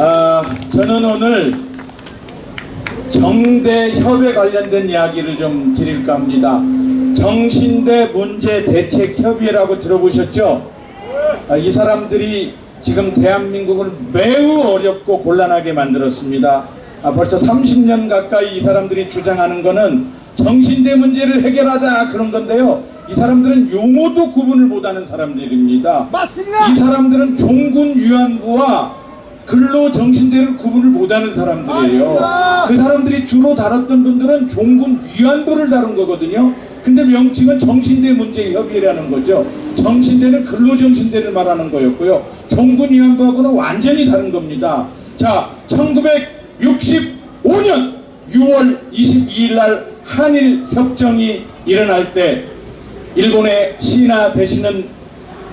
아, 저는 오늘 정대 협에 관련된 이야기를 좀 드릴까 합니다. 정신대 문제 대책 협의회라고 들어보셨죠? 아, 이 사람들이 지금 대한민국을 매우 어렵고 곤란하게 만들었습니다. 아, 벌써 30년 가까이 이 사람들이 주장하는 거는 정신대 문제를 해결하자 그런 건데요. 이 사람들은 용어도 구분을 못하는 사람들입니다. 맞습니다. 이 사람들은 종군 위안부와 근로 정신대를 구분을 못하는 사람들이에요. 그 사람들이 주로 다뤘던 분들은 종군 위안부를 다룬 거거든요. 근데 명칭은 정신대 문제 협의라는 거죠. 정신대는 근로 정신대를 말하는 거였고요. 종군 위안부하고는 완전히 다른 겁니다. 자, 1965년 6월 22일 날 한일 협정이 일어날 때 일본의 시나 대신은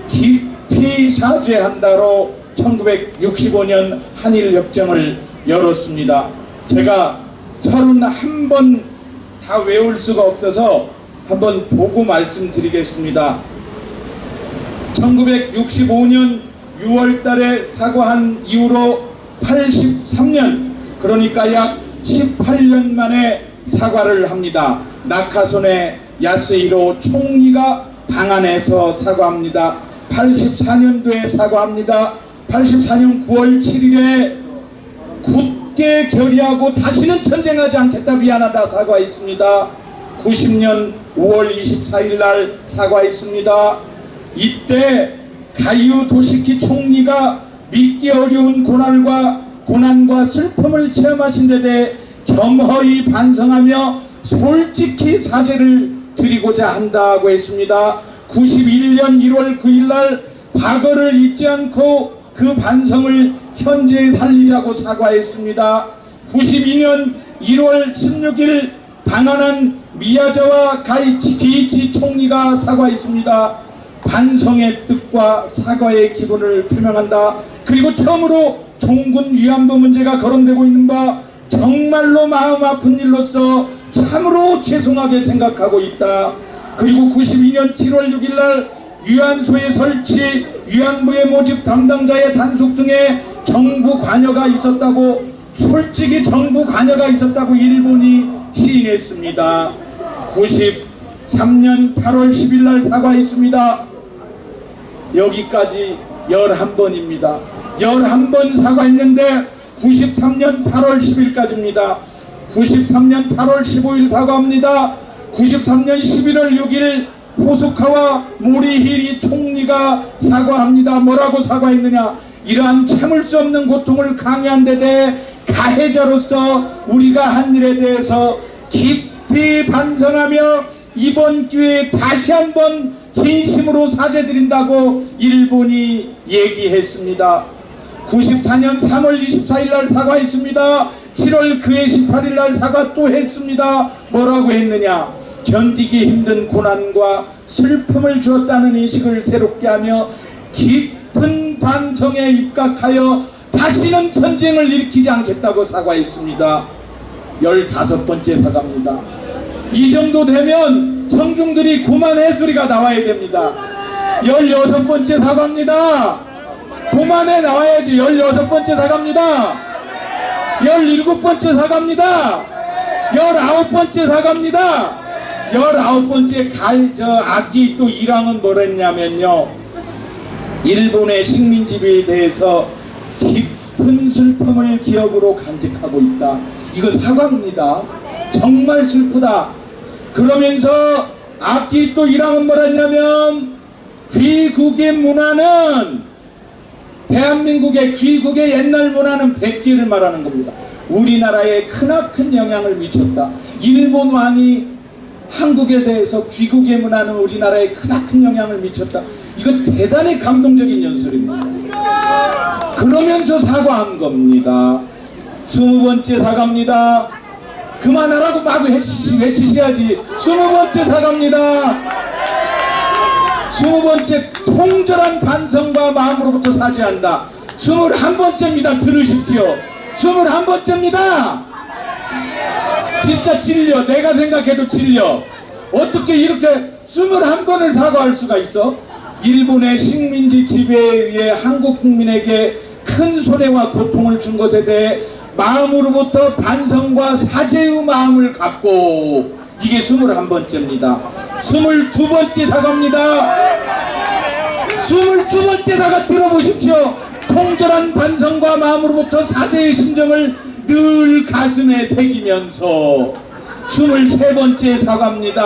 깊이 사죄한다로 1965년 한일협정을 열었습니다. 제가 31번 다 외울 수가 없어서 한번 보고 말씀드리겠습니다. 1965년 6월 달에 사과한 이후로 83년 그러니까 약 18년 만에 사과를 합니다. 나카손의 야스히로 총리가 방한해서 사과합니다. 84년도에 사과합니다. 84년 9월 7일에 굳게 결의하고 다시는 전쟁하지 않겠다 미안하다 사과했습니다. 90년 5월 24일 날 사과했습니다. 이때 가이유 도시키 총리가 믿기 어려운 고난과 고난과 슬픔을 체험하신 데 대해 겸허히 반성하며 솔직히 사죄를 드리고자 한다고 했습니다. 91년 1월 9일 날 과거를 잊지 않고 그 반성을 현재에 살리자고 사과했습니다. 92년 1월 16일 방한한 미야자와 가이치 기이치 총리가 사과했습니다. 반성의 뜻과 사과의 기본을 표명한다. 그리고 처음으로 종군 위안부 문제가 거론되고 있는 바 정말로 마음 아픈 일로서 참으로 죄송하게 생각하고 있다. 그리고 92년 7월 6일 날 위안소의 설치, 위안부의 모집 담당자의 단속 등의 정부 관여가 있었다고 솔직히 정부 관여가 있었다고 일본이 시인했습니다. 93년 8월 10일 날 사과했습니다. 여기까지 11번입니다. 11번 사과했는데 93년 8월 10일까지입니다. 93년 8월 15일 사과합니다. 93년 11월 6일 호소카와 모리히리 총리가 사과합니다. 뭐라고 사과했느냐? 이러한 참을 수 없는 고통을 강요한 데 대해 가해자로서 우리가 한 일에 대해서 깊이 반성하며 이번 기회에 다시 한번 진심으로 사죄드린다고 일본이 얘기했습니다. 94년 3월 24일 날 사과했습니다. 7월 9일 18일 날 사과 또 했습니다. 뭐라고 했느냐? 견디기 힘든 고난과 슬픔을 주었다는 인식을 새롭게 하며 깊은 반성에 입각하여 다시는 전쟁을 일으키지 않겠다고 사과했습니다. 15번째 사과입니다. 이 정도 되면 청중들이 고만해 소리가 나와야 됩니다. 16번째 사과입니다. 고만해 나와야지 16번째 사과입니다. 17번째 사과입니다. 19번째 사과입니다. 19번째 가이, 저, 악기 또 1항은 뭐랬냐면요. 일본의 식민지배에 대해서 깊은 슬픔을 기억으로 간직하고 있다. 이거 사과입니다. 정말 슬프다. 그러면서 악기 또 1항은 뭐랬냐면 귀국의 문화는 대한민국의 귀국의 옛날 문화는 백제를 말하는 겁니다. 우리나라에 크나큰 영향을 미쳤다. 일본 왕이 한국에 대해서 귀국의 문화는 우리나라에 크나큰 영향을 미쳤다. 이거 대단히 감동적인 연설입니다. 그러면서 사과한 겁니다. 스무 번째 사과입니다. 그만하라고 마구 외치시, 외치셔야지. 스무 번째 사과입니다. 스무 번째 통절한 반성과 마음으로부터 사죄한다. 스물한 번째입니다. 들으십시오. 스물한 번째입니다. 진짜 찔려. 내가 생각해도 찔려. 어떻게 이렇게 스물한 번을 사과할 수가 있어? 일본의 식민지 지배에 의해 한국 국민에게 큰 손해와 고통을 준 것에 대해 마음으로부터 반성과 사죄의 마음을 갖고 이게 스물한 번째입니다. 스물두 번째 사과입니다. 스물두 번째 사과 들어보십시오. 통절한 반성과 마음으로부터 사죄의 심정을 늘 가슴에 새기면서 스물세 번째 사과입니다.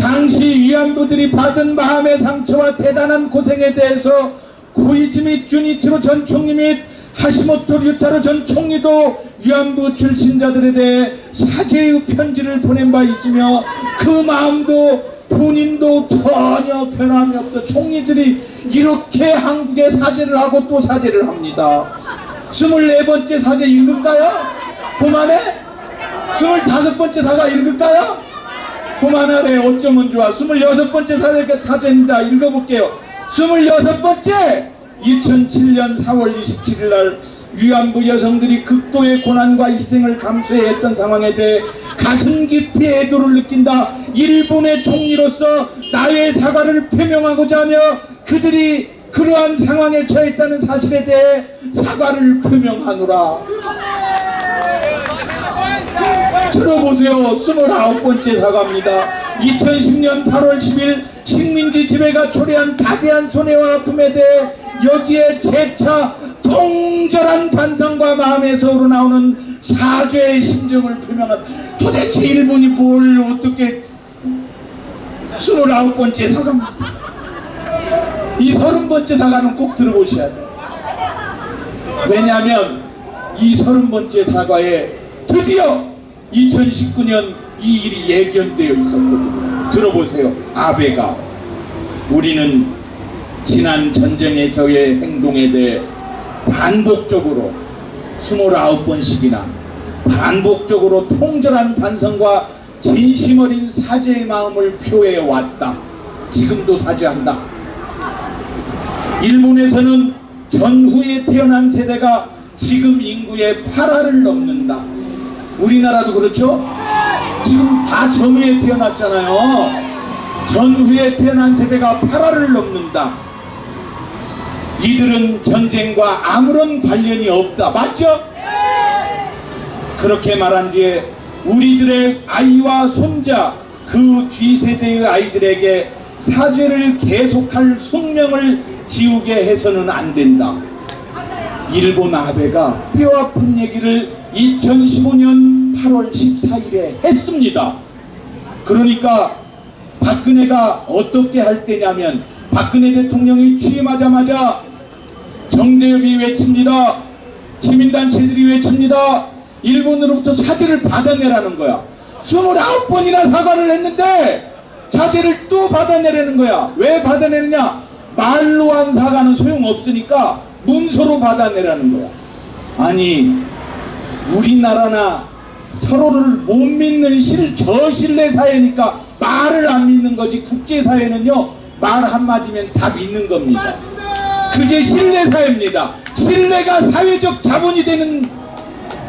당시 위안부들이 받은 마음의 상처와 대단한 고생에 대해서 고이즈 및 주니트로 전 총리 및 하시모토 류타로 전 총리도 위안부 출신자들에 대해 사죄의 편지를 보낸 바 있으며 그 마음도 본인도 전혀 변함이 없어 총리들이 이렇게 한국에 사죄를 하고 또 사죄를 합니다. 스물네 번째 사죄 읽을까요? 그만해? 스물다섯 번째 사과 읽을까요? 그만하래 어쩌면 좋아 스물여섯 번째 사죄 사죄입니다 읽어볼게요 스물여섯 번째 2007년 4월 27일 날 위안부 여성들이 극도의 고난과 희생을 감수해야 했던 상황에 대해 가슴 깊이 애도를 느낀다 일본의 총리로서 나의 사과를 표명하고자 하며 그들이 그러한 상황에 처했다는 사실에 대해 사과를 표명하노라 들어보세요. 스물아홉 번째 사과입니다. 2010년 8월 10일 식민지 지배가 초래한 가대한 손해와 아픔에 대해 여기에 재차 통절한 반성과 마음에서 우러나오는 사죄의 심정을 표명한 도대체 일본이 뭘 어떻게 스물아홉 번째 사과입니다. 이 서른 번째 사과는 꼭 들어보셔야 돼요. 왜냐하면 이 서른 번째 사과에 드디어 2019년 이 일이 예견되어 있었거든요. 들어보세요. 아베가 우리는 지난 전쟁에서의 행동에 대해 반복적으로 29번씩이나 반복적으로 통절한 반성과 진심 어린 사죄의 마음을 표해 왔다. 지금도 사죄한다. 일본에서는 전후에 태어난 세대가 지금 인구의 8화를 넘는다. 우리나라도 그렇죠? 지금 다 전후에 태어났잖아요. 전후에 태어난 세대가 8화를 넘는다. 이들은 전쟁과 아무런 관련이 없다. 맞죠? 그렇게 말한 뒤에 우리들의 아이와 손자 그 뒤세대의 아이들에게 사죄를 계속할 숙명을 지우게 해서는 안 된다. 일본 아베가 뼈아픈 얘기를 2015년 8월 14일에 했습니다. 그러니까 박근혜가 어떻게 할 때냐면 박근혜 대통령이 취임하자마자 정대협이 외칩니다. 시민단체들이 외칩니다. 일본으로부터 사죄를 받아내라는 거야. 29번이나 사과를 했는데 사죄를 또 받아내라는 거야. 왜 받아내느냐? 말로 한 사과는 소용없으니까 문서로 받아내라는 거야. 아니 우리나라나 서로를 못 믿는 실, 저신뢰 사회니까 말을 안 믿는 거지 국제사회는요 말 한마디면 다 믿는 겁니다. 그게 신뢰 사회입니다. 신뢰가 사회적 자본이 되는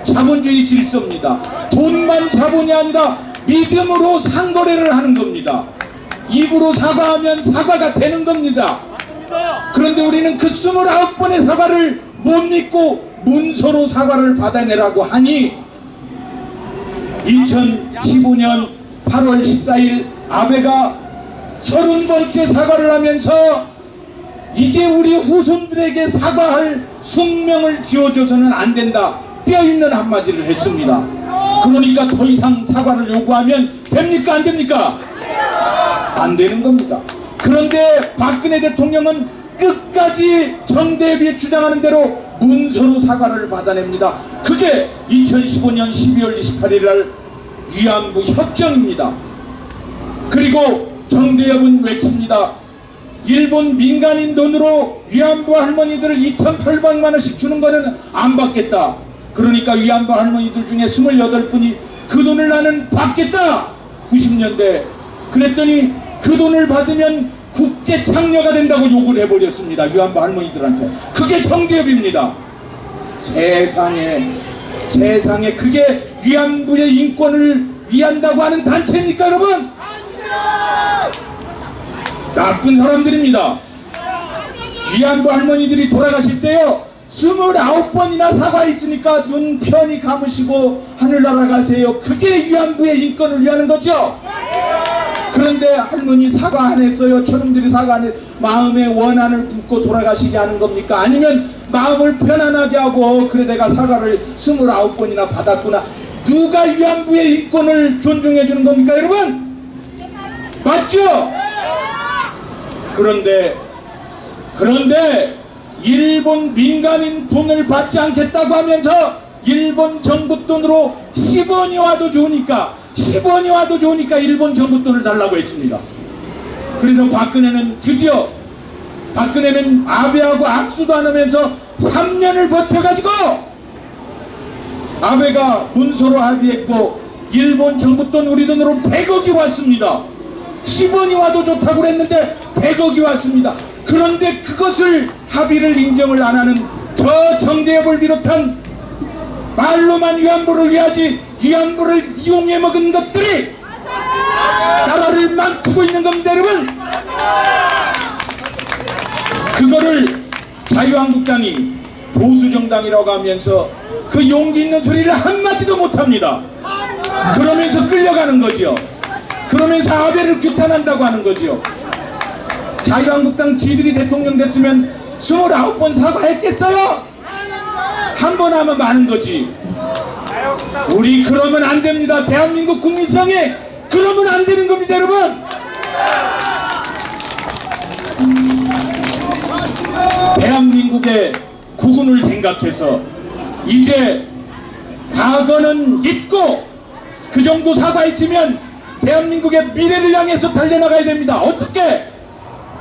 자본주의 질서입니다. 돈만 자본이 아니라 믿음으로 상거래를 하는 겁니다. 입으로 사과하면 사과가 되는 겁니다. 그런데 우리는 그 29번의 사과를 못 믿고 문서로 사과를 받아내라고 하니 2015년 8월 14일 아베가 30번째 사과를 하면서 이제 우리 후손들에게 사과할 숙명을 지어줘서는 안 된다. 뼈 있는 한마디를 했습니다. 그러니까 더 이상 사과를 요구하면 됩니까? 안 됩니까? 안 되는 겁니다. 그런데 박근혜 대통령은 끝까지 정대비에 주장하는 대로 문서로 사과를 받아냅니다. 그게 2015년 12월 28일 날 위안부 협정입니다. 그리고 정대협은 외칩니다. 일본 민간인 돈으로 위안부 할머니들을 2,800만 원씩 주는 거는 안 받겠다. 그러니까 위안부 할머니들 중에 28분이 그 돈을 나는 받겠다. 90년대. 그랬더니 그 돈을 받으면 국제 창녀가 된다고 욕을 해버렸습니다. 위안부 할머니들한테. 그게 정대협입니다. 세상에 세상에 그게 위안부의 인권을 위한다고 하는 단체입니까 여러분? 나쁜 사람들입니다. 위안부 할머니들이 돌아가실 때요 스물아홉 번이나 사과했으니까 눈 편히 감으시고 하늘나라 가세요. 그게 위안부의 인권을 위하는 거죠. 그런데 할머니 사과 안 했어요. 저놈들이 사과 안 했, 마음의 원한을 품고 돌아가시게 하는 겁니까? 아니면 마음을 편안하게 하고 그래 내가 사과를 스물아홉 번이나 받았구나. 누가 위안부의 인권을 존중해 주는 겁니까, 여러분? 맞죠? 그런데 그런데 일본 민간인 돈을 받지 않겠다고 하면서 일본 정부 돈으로 10원이 와도 좋으니까 10원이 와도 좋으니까 일본 정부 돈을 달라고 했습니다. 그래서 박근혜는 드디어 박근혜는 아베하고 악수도 안 하면서 3년을 버텨가지고 아베가 문서로 합의했고 일본 정부 돈 우리 돈으로 100억이 왔습니다. 10원이 와도 좋다고 그랬는데 100억이 왔습니다. 그런데 그것을 합의를 인정을 안 하는 저 정대협을 비롯한 말로만 위안부를 위하지 위안부를 이용해 먹은 것들이 나라를 망치고 있는 겁니다 여러분. 그거를 자유한국당이 보수정당이라고 하면서 그 용기 있는 소리를 한마디도 못합니다. 그러면서 끌려가는 거죠 그러면서 아베를 규탄한다고 하는 거죠 자유한국당 지들이 대통령 됐으면 29번 사과했겠어요? 한 번 하면 많은 거지. 우리 그러면 안 됩니다. 대한민국 국민성에 그러면 안 되는 겁니다 여러분. 대한민국의 국운을 생각해서 이제 과거는 잊고 그 정도 사과했으면 대한민국의 미래를 향해서 달려나가야 됩니다. 어떻게?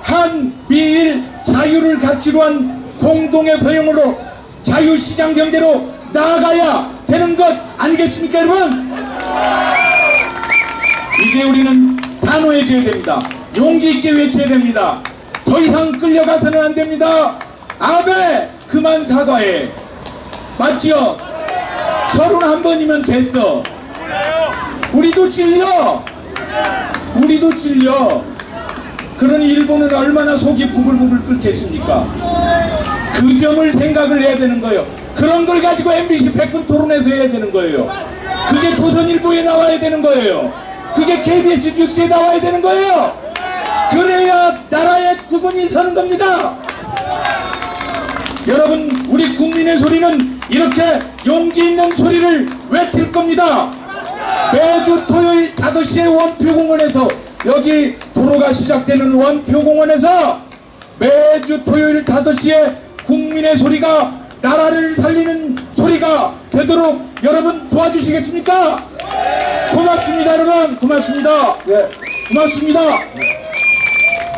한미일 자유를 가치로 한 공동의 배영으로 자유시장 경제로 나아가야 되는 것 아니겠습니까 여러분? 이제 우리는 단호해져야 됩니다. 용기 있게 외쳐야 됩니다. 더 이상 끌려가서는 안 됩니다. 아베 그만 사과해. 맞지요? 서른 한 번이면 됐어. 우리도 찔려. 우리도 찔려. 그러니 일본은 얼마나 속이 부글부글 끓겠습니까? 그 점을 생각을 해야 되는 거예요. 그런 걸 가지고 MBC 100분 토론에서 해야 되는 거예요. 그게 조선일보에 나와야 되는 거예요. 그게 KBS 뉴스에 나와야 되는 거예요. 그래야 나라의 구분이 서는 겁니다. 여러분, 우리 국민의 소리는 이렇게 용기 있는 소리를 외칠 겁니다. 매주 토요일 5시에 원표공원에서 여기 도로가 시작되는 원표공원에서 매주 토요일 5시에 국민의 소리가 나라를 살리는 소리가 되도록 여러분 도와주시겠습니까? 고맙습니다 여러분. 고맙습니다. 예. 고맙습니다